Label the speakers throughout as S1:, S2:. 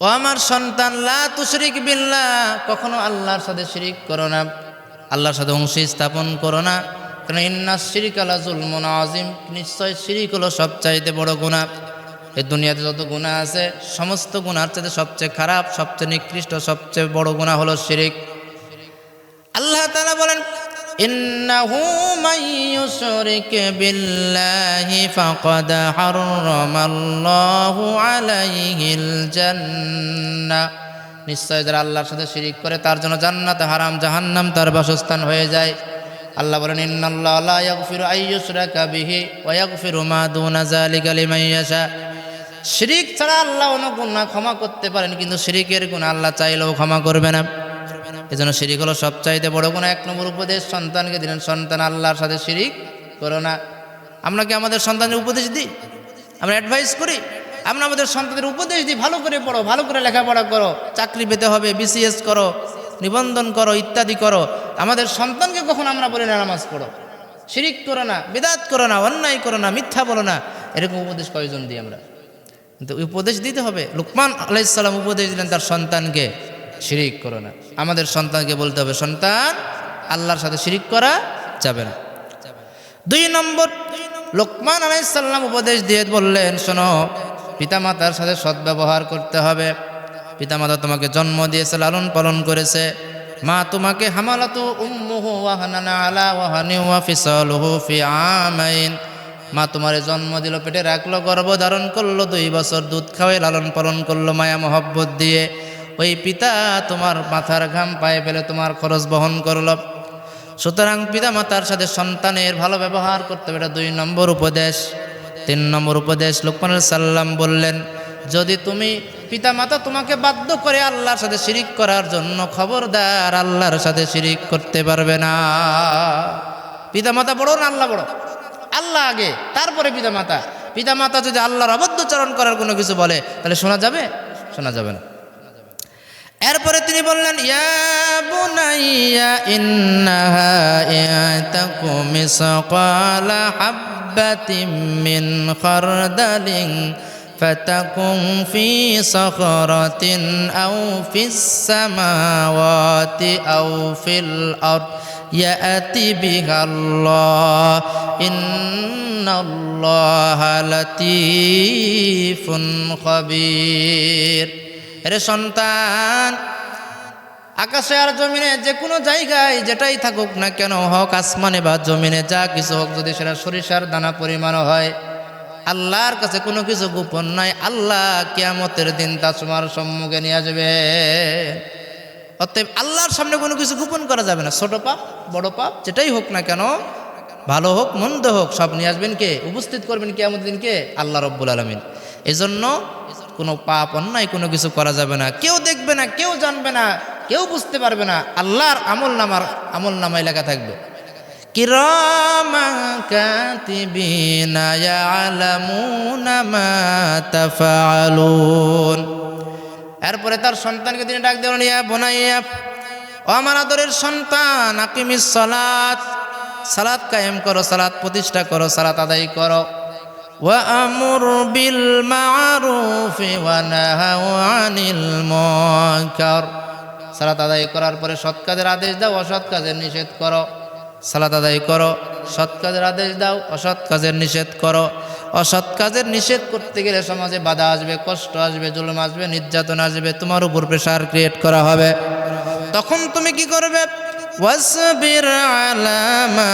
S1: ও আমার সন্তান, লা তুশরিক বিল্লাহ, কখনো আল্লাহর সাথে শিরিক করো না। আল্লাহর সাথে অংশী স্থাপন করো না। কারণ ইন্না শিরিক আলা জুলমন আজিম নিশ্চয় শিরিক হলো সবচাইতে বড় গুণা এই দুনিয়াতে যত গুণা আছে, সমস্ত গুণার চাইতে সবচেয়ে খারাপ, সবচেয়ে নিকৃষ্ট, সবচেয়ে বড় গুণা হলো শিরিক। আল্লাহ ইন্নাহু মান ইউশরিক বিল্লাহি ফাকাদ হারামাল্লাহু আলাইহিল জান্নাহ নিশ্চয় যারা আল্লাহর সাথে শিরিক করে, তার জন্য জান্নাত হারাম, জাহান্নাম তার বাসস্থান হয়ে যায়। আল্লাহ বলেন, ইন্নাল্লাহ লা ইয়াগফিরু আইয়ুশরাকা বিহি ওয়া ইয়াগফিরু মা দুনা যালিকা লিমান ইয়াশা। শিরিক ছাড়া আল্লাহ অন্য গুনাহ ক্ষমা করতে পারেন, কিন্তু শিরিকের গুনাহ আল্লাহ চাইলেও ক্ষমা করবে না। এজন্য শিরিক হলো সবচাইতে বড় কোনো এক নম্বর উপদেশ। সন্তানকে দিলেন, সন্তান আল্লাহর সাথে শিরিক করো না। আমরা কি আমাদের সন্তানের উপদেশ দিই? আমরা অ্যাডভাইস করি? আমরা আমাদের সন্তানের উপদেশ দিই, ভালো করে পড়ো, ভালো করে লেখাপড়া করো, চাকরি পেতে হবে বিসিএস করো, নিবন্ধন করো, ইত্যাদি করো। আমাদের সন্তানকে কখন আমরা বলি না নামাজ পড়ো? শিরিক করো না, বেদাত করো না, অন্যায় করো না, মিথ্যা বলো না। এরকম উপদেশ কয়জন দিই আমরা? কিন্তু উপদেশ দিতে হবে। লুকমান আলাইসাল্লাম উপদেশ দিলেন তার সন্তানকে। শিরিক করো না। আমাদের সন্তানকে বলতে হবে, সন্তান, আল্লাহর সাথে শিরিক করা যাবে না। দুই নম্বর, লোকমান আলাইসাল্লাম উপদেশ দিয়ে বললেন, শোনো, পিতামাতার সাথে সদ্ব্যবহার করতে হবে। পিতামাতা তোমাকে জন্ম দিয়েছে, লালন পালন করেছে। মা তোমাকে হামালাতু আলা ওয়াহানি আমাইন। মা তোমারে জন্ম দিল, পেটে রাখল গর্ভ ধারণ করল, দুই বছর দুধ খাওয়াই লালন পালন করল মায়া মহব্বত দিয়ে। ওই পিতা তোমার মাথার ঘাম পায়ে ফেলে তোমার খরচ বহন করল। সুতরাং পিতা মাতার সাথে সন্তানের ভালো ব্যবহার করতে হবে, এটা দুই নম্বর উপদেশ। তিন নম্বর উপদেশ, লোকমান সাল্লাম বললেন, যদি তুমি পিতা মাতা তোমাকে বাধ্য করে আল্লাহর সাথে শিরিক করার জন্য খবরদার, আল্লাহর সাথে শিরিক করতে পারবে না। পিতা মাতা বড় না আল্লাহ বড়? আল্লাহ আগে, তারপরে পিতা মাতা। পিতা মাতা যদি আল্লাহর অবদ্ধচারণ করার কোনো কিছু বলে, তাহলে শোনা যাবে? শোনা যাবে না। এরপরে তিনি বললেন ইয়া বুনাইয়া ইন্নাহা ইয়াতাকু মিসকালা হাব্বাতিন মিন খারদালিন فتكن في صخرة أو في السماوات أو في الأرض يأتي بها الله إن الله لطيف خبير এরে সন্তান, আকাশে আর জমিনে যে কোনো জায়গায় যেটাই থাকুক না কেন, হোক আসমানে বা জমিনে, যা কিছু হোক যদি সেটা সরিষার দানা পরিমাণ হয়, আল্লাহর কাছে কোনো কিছু গোপন নাই, আল্লাহ কিয়ামতের দিন তা তোমার সম্মুখে নিয়ে আসবে। অতএব আল্লাহর সামনে কোনো কিছু গোপন করা যাবে না, ছোট পাপ, বড় পাপ, যেটাই হোক না কেন, ভালো হোক, মন্দ হোক, সব নিয়ে আসবেন কে? উপস্থিত করবেন কিয়ামতের দিনকে আল্লাহ রব্বুল আলমিন। এজন্য কোনো পাপ, অন্যায় কোনো কিছু করা যাবে না। কেউ দেখবে না, কেউ জানবে না, কেউ বুঝতে পারবে না। আল্লাহর আমল নামার, আমল নামায় লেখা থাকবে। এরপরে তার সন্তানকে তিনি ডাক দেবেন ইয়া বোনাইয়া, ও আমার আদরের সন্তান, আকিমিস সালাত। সালাত কায়েম করো, সালাত প্রতিষ্ঠা করো, সালাত আদায় করো। وأمر بالمعروف ونهى عن المنكر সালাত আদায় করার পরে সৎ কাজের আদেশ দাও অসৎ কাজের নিষেধ করো সালাত আদায় করো সৎ কাজের আদেশ দাও অসৎ কাজের নিষেধ করো অসৎ কাজের নিষেধ করতে গেলে সমাজে বাধা আসবে কষ্ট আসবে জুলুম আসবে নির্যাতন আসবে তোমার উপর প্রেশার ক্রিয়েট করা হবে তখন তুমি কি করবে ওয়াসবির আলা মা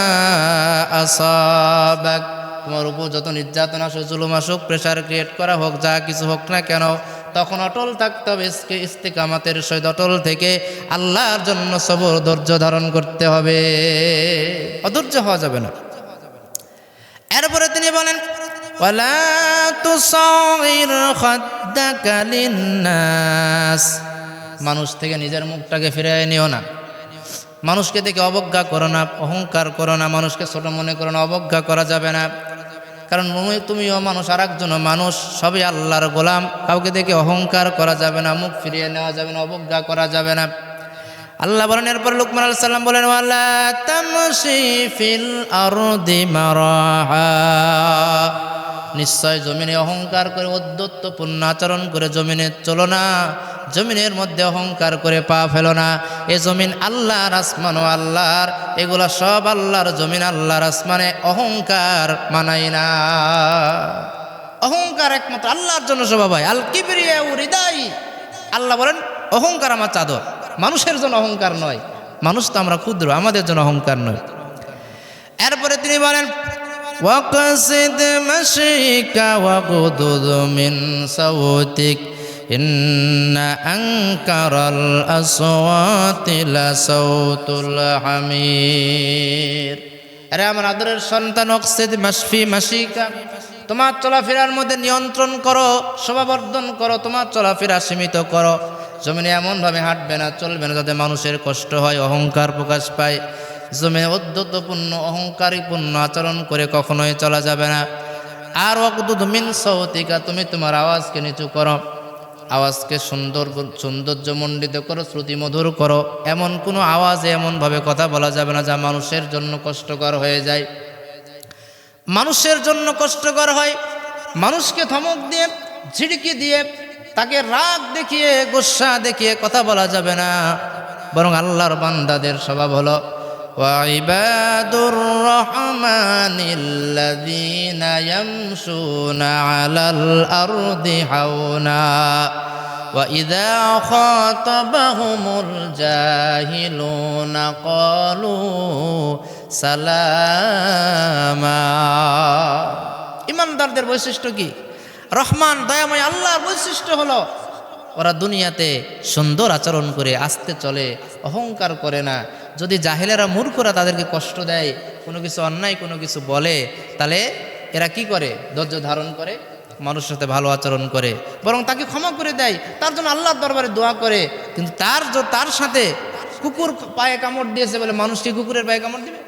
S1: আসাবাক তোমার উপর যত নির্যাতন আসুক, জুলুম আসুক প্রেশার ক্রিয়েট করা হোক, যা কিছু হোক না কেন, তখন অটল থাকতে হবে ইস্তেকামাতের সহিত অটল থেকে আল্লাহর জন্য সবর, ধৈর্য ধারণ করতে হবে। অধৈর্য হওয়া যাবে না। এরপরে তিনি বলেন মানুষ থেকে নিজের মুখটাকে ফিরিয়ে নিও না। মানুষকে দেখে অবজ্ঞা করো না, অহংকার করো না, মানুষকে ছোট মনে করো না, অবজ্ঞা করা যাবে না। কারণ তুমি- তুমিও মানুষ আর একজনও মানুষ, সবই আল্লাহর গোলাম। কাউকে দেখে অহংকার করা যাবে না, মুখ ফিরিয়ে নেওয়া যাবে না, অবজ্ঞা করা যাবে না। আল্লাহ বলেন, এরপর লুকমান আল সাল্লাম বলেন, ওয়ালা তামসি ফিল আরদি মারাহা। নিশ্চয় জমিনে অহংকার করে অদ্যত্বপূর্ণ আচরণ করে জমিনে চলো না। জমিনের মধ্যে অহংকার করে পা ফেলো না। এ জমিন আল্লাহর আসমান ও আল্লাহর, এগুলা সব আল্লাহর জমিন, আল্লাহর আসমানে অহংকার মানাই না। অহংকার একমাত্র আল্লাহর জন্য শোভা ভাই আল কিবরিয়া হৃদয় আল্লাহ বলেন, অহংকার আমার চাদর। মানুষের জন্য অহংকার নয়। মানুষ তো আমরা ক্ষুদ্র, আমাদের জন্য অহংকার নয়। এরপরে তিনি বলেন وقصد مشيك وغضض من صوتك إن أنكر الأصوات لصوت الحمير আরে আমার আদরের সন্তান অক্সিদ মাসফি মাসিকা তোমার চলাফেরার মধ্যে নিয়ন্ত্রণ করো শোভাবর্ধন করো তোমার চলাফেরা সীমিত করো জমিনে এমনভাবে হাঁটবে না চলবে না যাতে মানুষের কষ্ট হয় অহংকার প্রকাশ পায় জমিনে অদ্যতপূর্ণ অহংকারীপূর্ণ আচরণ করে কখনোই চলা যাবে না। আর অকুদ মিন সৌতিকা তুমি তোমার আওয়াজকে নিচু করো। আওয়াজকে সুন্দর সৌন্দর্যমণ্ডিত করো, শ্রুতিমধুর করো। এমন কোনো আওয়াজে এমনভাবে কথা বলা যাবে না যা মানুষের জন্য কষ্টকর হয়ে যায়। মানুষের জন্য কষ্টকর হয়, মানুষকে ধমক দিয়ে, ঝিড়কি দিয়ে, তাকে রাগ দেখিয়ে, গোসা দেখিয়ে কথা বলা যাবে না। বরং আল্লাহর বান্দাদের স্বভাব হলো وعباد الرحمن الذين يمشون على الأرض حونا وإذا خاطبهم الجاهلون قالوا সালামা ইমানদারদের বৈশিষ্ট্য কি রহমান দয়াময় আল্লাহর বৈশিষ্ট্য হলো ওরা দুনিয়াতে সুন্দর আচরণ করে আসতে চলে অহংকার করে না যদি জাহেলেরা মূর্খরা তাদেরকে কষ্ট দেয়, কোনো কিছু অন্যায়, কোনো কিছু বলে, তাহলে এরা কি করে? ধৈর্য ধারণ করে, মানুষের সাথে ভালো আচরণ করে। বরং তাকে ক্ষমা করে দেয়, তার জন্য আল্লাহর দরবারে দোয়া করে। কিন্তু তার তার সাথে কুকুর পায়ে কামড় দিয়েছে বলে মানুষ কি কুকুরের পায়ে কামড় দিবে?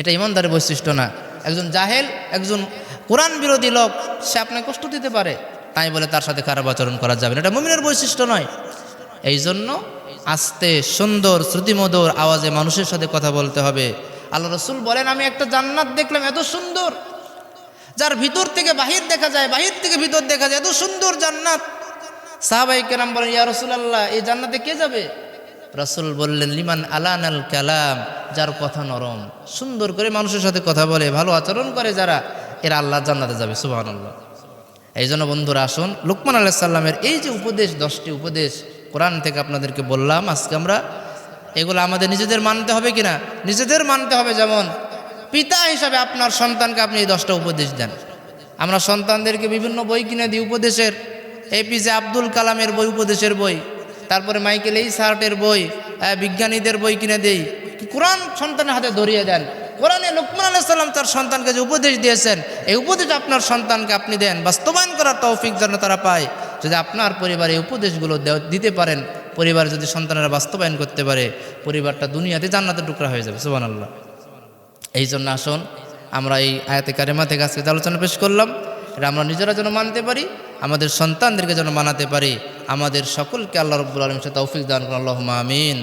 S1: এটা ইমানদারের বৈশিষ্ট্য না। একজন জাহেল, একজন কোরআন বিরোধী লোক, সে আপনাকে কষ্ট দিতে পারে। তাই বলে তার সাথে খারাপ আচরণ করা যাবে না। এটা মুমিনের বৈশিষ্ট্য নয়। এই জন্য আস্তে, সুন্দর, শ্রুতিমধুর আওয়াজে মানুষের সাথে কথা বলতে হবে। আল্লাহ রসুল বলেন, আমি একটা জান্নাত দেখলাম, এত সুন্দর। যার ভিতর থেকে বাহির দেখা যায়, বাহির থেকে ভিতর দেখা যায়, এত সুন্দর জান্নাত। সাহাবাই কেরাম বলেন, ইয়া রসুলাল্লাহ, এই জান্নাতে কে যাবে? রসুল বললেন, লিমান আলান আল কালাম, যার কথা নরম। সুন্দর করে মানুষের সাথে কথা বলে, ভালো আচরণ করে যারা, এরা আল্লাহ জান্নাতে যাবে সুবাহ এই জন্য বন্ধুরা, আসুন, লুকমান আল্লাহ সাল্লামের এই যে উপদেশ, দশটি উপদেশ কোরআন থেকে আপনাদেরকে বললাম, আজকে আমরা এগুলো আমাদের নিজেদের মানতে হবে কিনা? নিজেদের মানতে হবে যেমন পিতা হিসাবে আপনার সন্তানকে আপনি এই দশটা উপদেশ দেন। আমরা সন্তানদেরকে বিভিন্ন বই কিনে দিই, উপদেশের। এপিজে আব্দুল কালামের বই, উপদেশের বই। তারপরে মাইকেল এই সার্টের বই বিজ্ঞানীদের বই কিনে দেই। কোরআন সন্তানের হাতে ধরিয়ে দেন। কোরআনে লুকমান আলাহ সাল্লাম তার সন্তানকে যে উপদেশ দিয়েছেন, এই উপদেশ আপনার সন্তানকে আপনি দেন। বাস্তবায়ন করার তৌফিক যেন তারা পায়। যদি আপনার পরিবারে উপদেশগুলো দিতে পারেন, পরিবার যদি সন্তানেরা বাস্তবায়ন করতে পারে, পরিবারটা দুনিয়াতে জান্নাতের টুকরা হয়ে যাবে সুবান আল্লাহ এই জন্য আসুন, আমরা এই আয়াতে কারেমা থেকে আজকে আলোচনা পেশ করলাম, এটা আমরা নিজেরা যেন মানতে পারি, আমাদের সন্তানদেরকে যেন মানাতে পারি, আমাদের সকলকে আল্লাহ রব্বুল আলম সে তৌফিক দান করুন আল্লাহ আমিন।